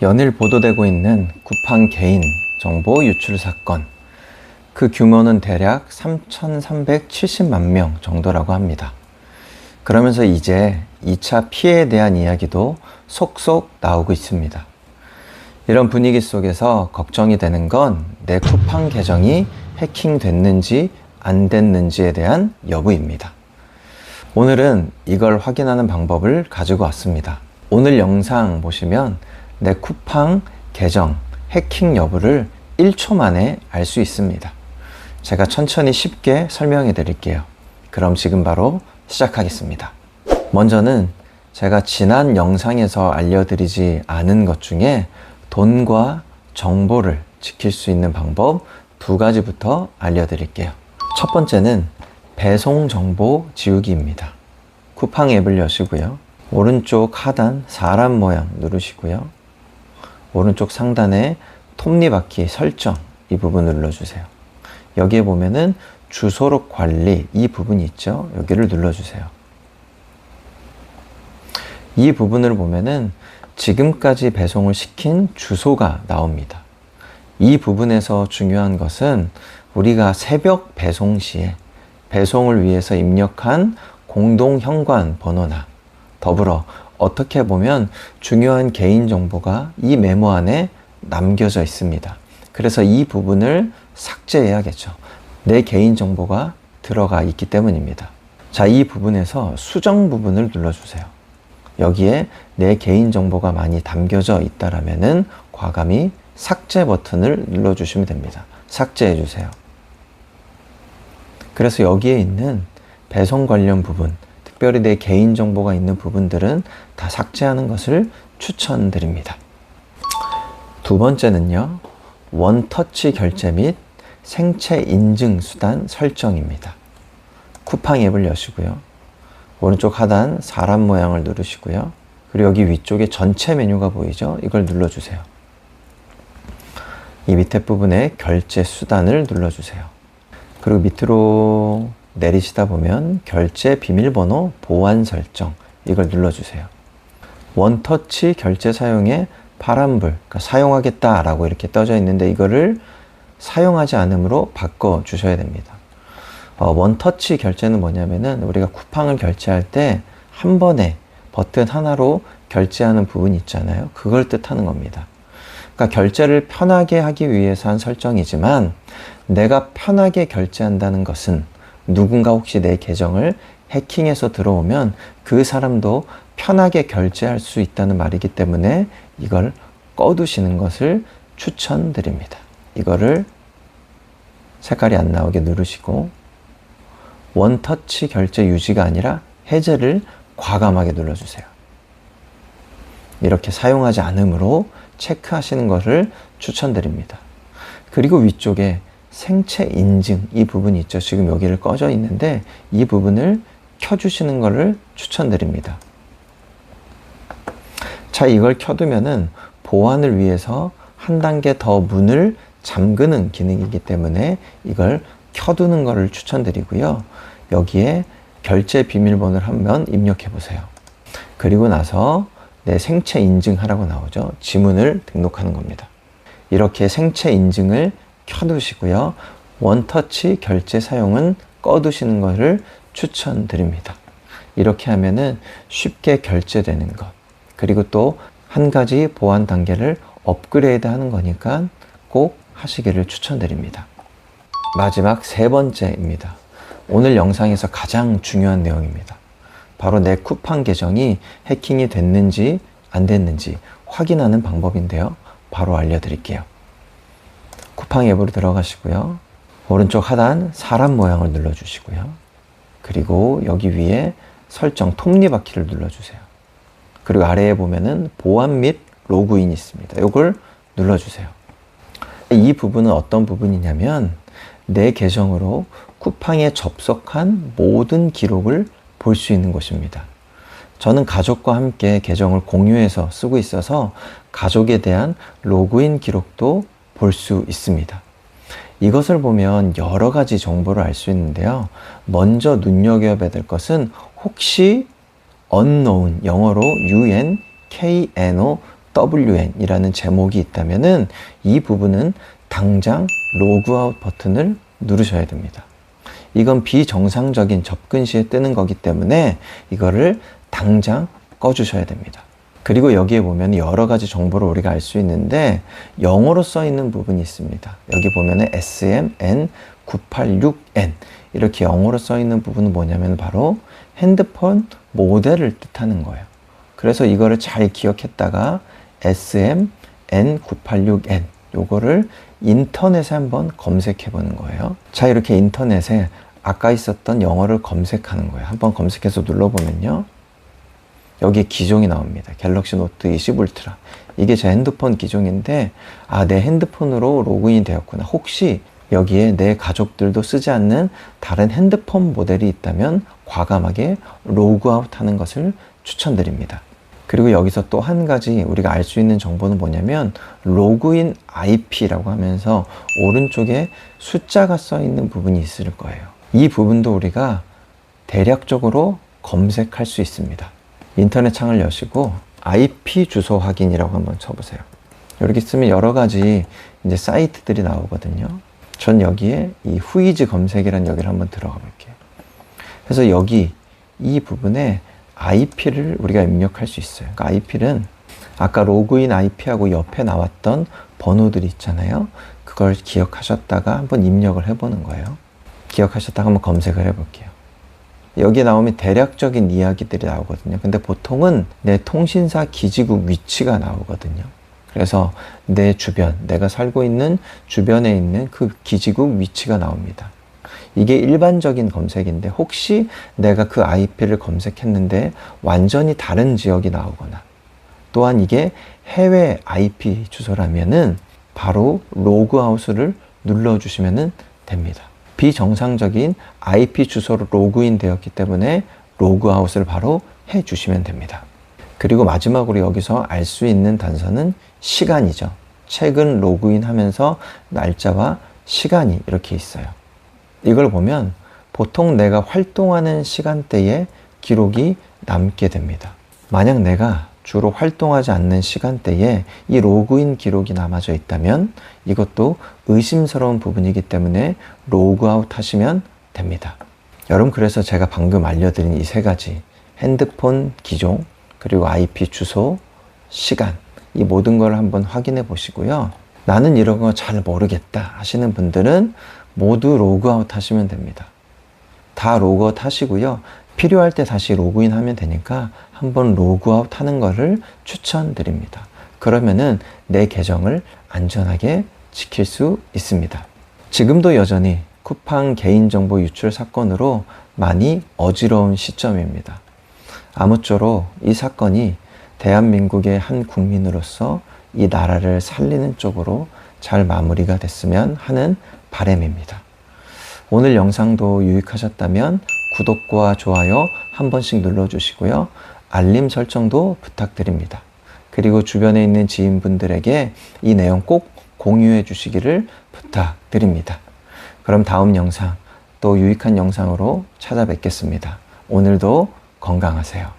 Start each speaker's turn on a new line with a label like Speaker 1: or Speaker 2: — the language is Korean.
Speaker 1: 연일 보도되고 있는 쿠팡 개인 정보 유출 사건. 그 규모는 대략 3,370만 명 정도라고 합니다. 그러면서 이제 2차 피해에 대한 이야기도 속속 나오고 있습니다. 이런 분위기 속에서 걱정이 되는 건 내 쿠팡 계정이 해킹됐는지 안 됐는지에 대한 여부입니다. 오늘은 이걸 확인하는 방법을 가지고 왔습니다. 오늘 영상 보시면 내 쿠팡 계정 해킹 여부를 1초 만에 알 수 있습니다. 제가 천천히 쉽게 설명해 드릴게요. 그럼 지금 바로 시작하겠습니다. 먼저는 제가 지난 영상에서 알려드리지 않은 것 중에 돈과 정보를 지킬 수 있는 방법 두 가지부터 알려드릴게요. 첫 번째는 배송 정보 지우기입니다. 쿠팡 앱을 여시고요. 오른쪽 하단 사람 모양 누르시고요. 오른쪽 상단에 톱니바퀴 설정 이 부분 눌러주세요. 여기에 보면은 주소록 관리 이 부분이 있죠. 여기를 눌러주세요. 이 부분을 보면은 지금까지 배송을 시킨 주소가 나옵니다. 이 부분에서 중요한 것은 우리가 새벽 배송 시에 배송을 위해서 입력한 공동 현관 번호나 더불어 어떻게 보면 중요한 개인 정보가 이 메모 안에 남겨져 있습니다. 그래서 이 부분을 삭제해야겠죠. 내 개인 정보가 들어가 있기 때문입니다. 자, 이 부분에서 수정 부분을 눌러주세요. 여기에 내 개인 정보가 많이 담겨져 있다라면은 과감히 삭제 버튼을 눌러주시면 됩니다. 삭제해 주세요. 그래서 여기에 있는 배송 관련 부분, 특별히 내 개인 정보가 있는 부분들은 다 삭제하는 것을 추천드립니다. 두 번째는요, 원터치 결제 및 생체 인증 수단 설정입니다. 쿠팡 앱을 여시고요. 오른쪽 하단 사람 모양을 누르시고요. 그리고 여기 위쪽에 전체 메뉴가 보이죠? 이걸 눌러주세요. 이 밑에 부분에 결제 수단을 눌러주세요. 그리고 밑으로 내리시다 보면 결제 비밀번호 보안 설정 이걸 눌러주세요. 원터치 결제 사용에 파란불 그러니까 사용하겠다라고 이렇게 떠져 있는데 이거를 사용하지 않음으로 바꿔 주셔야 됩니다. 어, 원터치 결제는 뭐냐면은 우리가 쿠팡을 결제할 때 한 번에 버튼 하나로 결제하는 부분이 있잖아요. 그걸 뜻하는 겁니다. 그러니까 결제를 편하게 하기 위해서 한 설정이지만 내가 편하게 결제한다는 것은 누군가 혹시 내 계정을 해킹해서 들어오면 그 사람도 편하게 결제할 수 있다는 말이기 때문에 이걸 꺼두시는 것을 추천드립니다. 이거를 색깔이 안 나오게 누르시고 원터치 결제 유지가 아니라 해제를 과감하게 눌러주세요. 이렇게 사용하지 않으므로 체크하시는 것을 추천드립니다. 그리고 위쪽에 생체 인증 이 부분이 있죠. 지금 여기를 꺼져 있는데 이 부분을 켜주시는 것을 추천드립니다. 자, 이걸 켜두면은 보안을 위해서 한 단계 더 문을 잠그는 기능이기 때문에 이걸 켜두는 것을 추천드리고요. 여기에 결제 비밀번호를 한번 입력해 보세요. 그리고 나서 내 생체 인증하라고 나오죠. 지문을 등록하는 겁니다. 이렇게 생체 인증을 켜두시고요. 원터치 결제 사용은 꺼두시는 것을 추천드립니다. 이렇게 하면은 쉽게 결제되는 것. 그리고 또 한 가지 보안 단계를 업그레이드 하는 거니까 꼭 하시기를 추천드립니다. 마지막 세 번째입니다. 오늘 영상에서 가장 중요한 내용입니다. 바로 내 쿠팡 계정이 해킹이 됐는지 안 됐는지 확인하는 방법인데요. 바로 알려드릴게요. 쿠팡 앱으로 들어가시고요. 오른쪽 하단 사람 모양을 눌러주시고요. 그리고 여기 위에 설정 톱니바퀴를 눌러주세요. 그리고 아래에 보면은 보안 및 로그인이 있습니다. 이걸 눌러주세요. 이 부분은 어떤 부분이냐면 내 계정으로 쿠팡에 접속한 모든 기록을 볼 수 있는 곳입니다. 저는 가족과 함께 계정을 공유해서 쓰고 있어서 가족에 대한 로그인 기록도 볼 수 있습니다. 이것을 보면 여러 가지 정보를 알 수 있는데요. 먼저 눈여겨봐야 될 것은 혹시 unknown 영어로 unknown WN이라는 제목이 있다면은 이 부분은 당장 로그아웃 버튼을 누르셔야 됩니다. 이건 비정상적인 접근 시에 뜨는 거기 때문에 이거를 당장 꺼주셔야 됩니다. 그리고 여기에 보면 여러 가지 정보를 우리가 알 수 있는데 영어로 써 있는 부분이 있습니다. 여기 보면 SMN986N 이렇게 영어로 써 있는 부분은 뭐냐면 바로 핸드폰 모델을 뜻하는 거예요. 그래서 이거를 잘 기억했다가 SMN986N 요거를 인터넷에 한번 검색해 보는 거예요. 자, 이렇게 인터넷에 아까 있었던 영어를 검색하는 거예요. 한번 검색해서 눌러보면요. 여기 기종이 나옵니다. 갤럭시 노트 20 울트라. 이게 제 핸드폰 기종인데, 아, 내 핸드폰으로 로그인이 되었구나. 혹시 여기에 내 가족들도 쓰지 않는 다른 핸드폰 모델이 있다면 과감하게 로그아웃 하는 것을 추천드립니다. 그리고 여기서 또 한 가지 우리가 알 수 있는 정보는 뭐냐면 로그인 IP라고 하면서 오른쪽에 숫자가 써 있는 부분이 있을 거예요. 이 부분도 우리가 대략적으로 검색할 수 있습니다. 인터넷 창을 여시고 IP 주소 확인이라고 한번 쳐보세요. 이렇게 쓰면 여러 가지 이제 사이트들이 나오거든요. 전 여기에 이 후이즈 검색이라는 여기를 한번 들어가 볼게요. 그래서 여기 이 부분에 IP를 우리가 입력할 수 있어요. 그러니까 IP는 아까 로그인 IP하고 옆에 나왔던 번호들이 있잖아요. 그걸 기억하셨다가 한번 입력을 해보는 거예요. 기억하셨다가 한번 검색을 해볼게요. 여기 나오면 대략적인 이야기들이 나오거든요. 근데 보통은 내 통신사 기지국 위치가 나오거든요. 그래서 내 주변, 내가 살고 있는 주변에 있는 그 기지국 위치가 나옵니다. 이게 일반적인 검색인데 혹시 내가 그 IP를 검색했는데 완전히 다른 지역이 나오거나 또한 이게 해외 IP 주소라면은 바로 로그아웃을 눌러주시면 됩니다. 비정상적인 IP 주소로 로그인 되었기 때문에 로그아웃을 바로 해 주시면 됩니다. 그리고 마지막으로 여기서 알 수 있는 단서는 시간이죠. 최근 로그인 하면서 날짜와 시간이 이렇게 있어요. 이걸 보면 보통 내가 활동하는 시간대에 기록이 남게 됩니다. 만약 내가 주로 활동하지 않는 시간대에 이 로그인 기록이 남아져 있다면 이것도 의심스러운 부분이기 때문에 로그아웃 하시면 됩니다. 여러분 그래서 제가 방금 알려드린 이 세 가지 핸드폰 기종 그리고 IP 주소 시간 이 모든 걸 한번 확인해 보시고요. 나는 이런 거 잘 모르겠다 하시는 분들은 모두 로그아웃 하시면 됩니다. 다 로그아웃 하시고요. 필요할 때 다시 로그인 하면 되니까 한번 로그아웃 하는 것을 추천드립니다. 그러면은 내 계정을 안전하게 지킬 수 있습니다. 지금도 여전히 쿠팡 개인정보 유출 사건으로 많이 어지러운 시점입니다. 아무쪼록 이 사건이 대한민국의 한 국민으로서 이 나라를 살리는 쪽으로 잘 마무리가 됐으면 하는 바램입니다. 오늘 영상도 유익하셨다면 구독과 좋아요 한 번씩 눌러주시고요. 알림 설정도 부탁드립니다. 그리고 주변에 있는 지인분들에게 이 내용 꼭 공유해 주시기를 부탁드립니다. 그럼 다음 영상 또 유익한 영상으로 찾아뵙겠습니다. 오늘도 건강하세요.